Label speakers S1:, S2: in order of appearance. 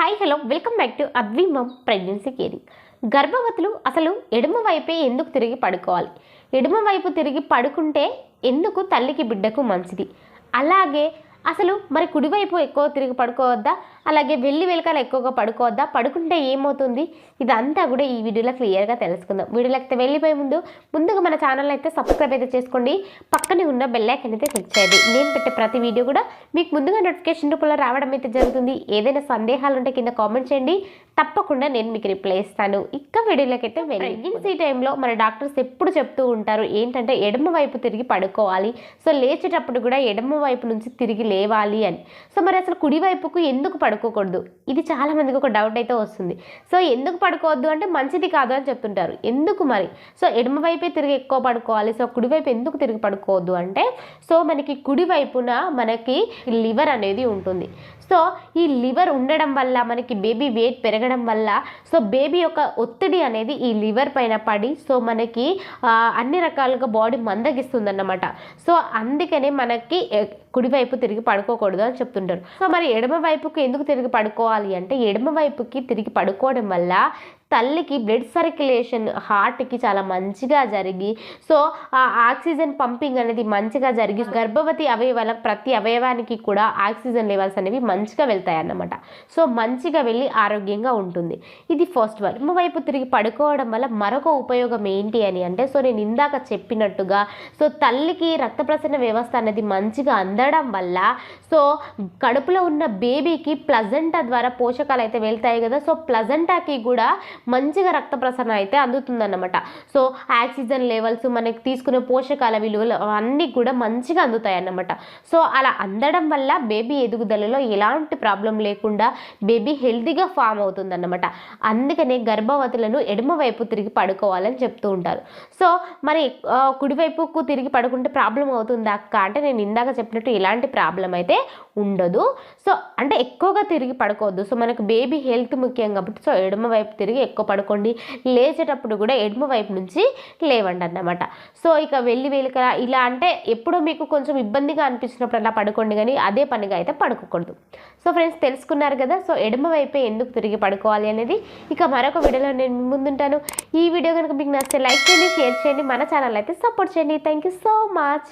S1: Hi hello. Welcome back to అద్విమమ్ pregnancy caring. గర్భవతులు అసలు ఎడమ వైపే ఎందుకు తిరిగి పడుకోవాలి? ఎడమ వైపు తిరిగి పడుకుంటే ఎందుకు తల్లికి బిడ్డకు మంచిది? అలాగే అసలు మరి కుడివైపు ఎక్కువ తిరిగి పడుకోవద్దా? అలాగే వెళ్ళి వెలకాల ఎక్కువగా పడుకోవద్దా? పడుకుంటే ఏమవుతుంది? ఇదంతా కూడా ఈ వీడియోలో క్లియర్గా తెలుసుకుందాం. వీడియోలోకి అయితే వెళ్ళిపోయే ముందు ముందుగా మన ఛానల్ అయితే సబ్స్క్రైబ్ అయితే చేసుకోండి. పక్కనే ఉన్న బెల్లైకన్ అయితే క్లిక్ చేయండి. నేను పెట్టే ప్రతి వీడియో కూడా మీకు ముందుగా నోటిఫికేషన్ రూపంలో రావడం అయితే జరుగుతుంది. ఏదైనా సందేహాలు ఉంటే కింద కామెంట్ చేయండి. తప్పకుండా నేను మీకు రిప్లై ఇస్తాను. ఇక్క వీడియోలోకి అయితే ప్రెగ్నెన్సీ టైంలో మన డాక్టర్స్ ఎప్పుడు చెప్తూ ఉంటారు ఏంటంటే ఎడమ వైపు తిరిగి పడుకోవాలి. సో లేచేటప్పుడు కూడా ఎడమ వైపు నుంచి తిరిగి లేవాలి అని. సో మరి అసలు కుడి వైపుకు ఎందుకు పడుకోకూడదు? ఇది చాలా మందికి ఒక డౌట్ అయితే వస్తుంది. సో ఎందుకు పడుకోవద్దు అంటే మంచిది కాదు అని చెప్తుంటారు. ఎందుకు మరి? సో ఎడమ వైపే తిరిగి ఎక్కువ పడుకోవాలి. సో కుడివైపు ఎందుకు తిరిగి పడుకోవద్దు అంటే సో మనకి కుడి వైపున మనకి లివర్ అనేది ఉంటుంది. సో ఈ లివర్ ఉండడం వల్ల మనకి బేబీ వెయిట్ పెరగడం వల్ల సో బేబీ యొక్క ఒత్తిడి అనేది ఈ లివర్ పైన పడి సో మనకి అన్ని రకాలుగా బాడీ మందగిస్తుందన్నమాట. సో అందుకనే మనకి కుడివైపు తిరిగి పడుకోకూడదు అని చెప్తుంటారు. సో మరి ఎడమ వైపుకి ఎందుకు తిరిగి పడుకోవాలి అంటే ఎడమ వైపుకి తిరిగి పడుకోవడం వల్ల తల్లికి బ్లడ్ సర్క్యులేషన్ హార్ట్కి చాలా మంచిగా జరిగి సో ఆ ఆక్సిజన్ పంపింగ్ అనేది మంచిగా జరిగి గర్భవతి అవయవాల ప్రతి అవయవానికి కూడా ఆక్సిజన్ లెవెల్స్ అనేవి మంచిగా వెళ్తాయి అన్నమాట సో మంచిగా వెళ్ళి ఆరోగ్యంగా ఉంటుంది. ఇది ఫస్ట్ వన్. వైపు తిరిగి పడుకోవడం వల్ల మరొక ఉపయోగం ఏంటి అని అంటే సో నేను ఇందాక చెప్పినట్టుగా సో తల్లికి రక్త ప్రసరణ వ్యవస్థ అనేది మంచిగా అందడం వల్ల సో కడుపులో ఉన్న బేబీకి ప్లజెంటా ద్వారా పోషకాలు అయితే వెళ్తాయి కదా సో ప్లజెంటాకి కూడా మంచిగా రక్త ప్రసరణ అయితే అందుతుందన్నమాట. సో ఆక్సిజన్ లెవెల్స్ మనకి తీసుకునే పోషకాల విలువలు అన్నీ కూడా మంచిగా అందుతాయి అన్నమాట సో అలా అందడం వల్ల బేబీ ఎదుగుదలలో ఎలాంటి ప్రాబ్లం లేకుండా బేబీ హెల్తీగా ఫామ్ అవుతుందన్నమాట. అందుకనే గర్భవతులను ఎడమవైపు తిరిగి పడుకోవాలని చెప్తూ ఉంటారు. సో మరి కుడివైపుకు తిరిగి పడుకుంటే ప్రాబ్లం అవుతుందా? అక్క అంటే నేను ఇందాక చెప్పినట్టు ఎలాంటి ప్రాబ్లం అయితే ఉండదు. సో అంటే ఎక్కువగా తిరిగి పడుకోవద్దు. సో మనకు బేబీ హెల్త్ ముఖ్యం కాబట్టి సో ఎడమవైపు తిరిగి ఎక్కువ పడుకోండి. లేచేటప్పుడు కూడా ఎడమ వైపు నుంచి లేవండి అన్నమాట. సో ఇక వెళ్ళి వెలికల ఇలా అంటే ఎప్పుడో మీకు కొంచెం ఇబ్బందిగా అనిపించినప్పుడు అలా పడుకోండి కానీ అదే పనిగా అయితే పడుకోకూడదు. సో ఫ్రెండ్స్ తెలుసుకున్నారు కదా సో ఎడమ వైపే ఎందుకు తిరిగి పడుకోవాలి అనేది ఇక మరొక వీడియోలో నేను మీ ముందుంటాను. ఈ వీడియో కనుక మీకు నచ్చితే లైక్ చేయండి షేర్ చేయండి మన ఛానల్ అయితే సపోర్ట్ చేయండి. Thank you so much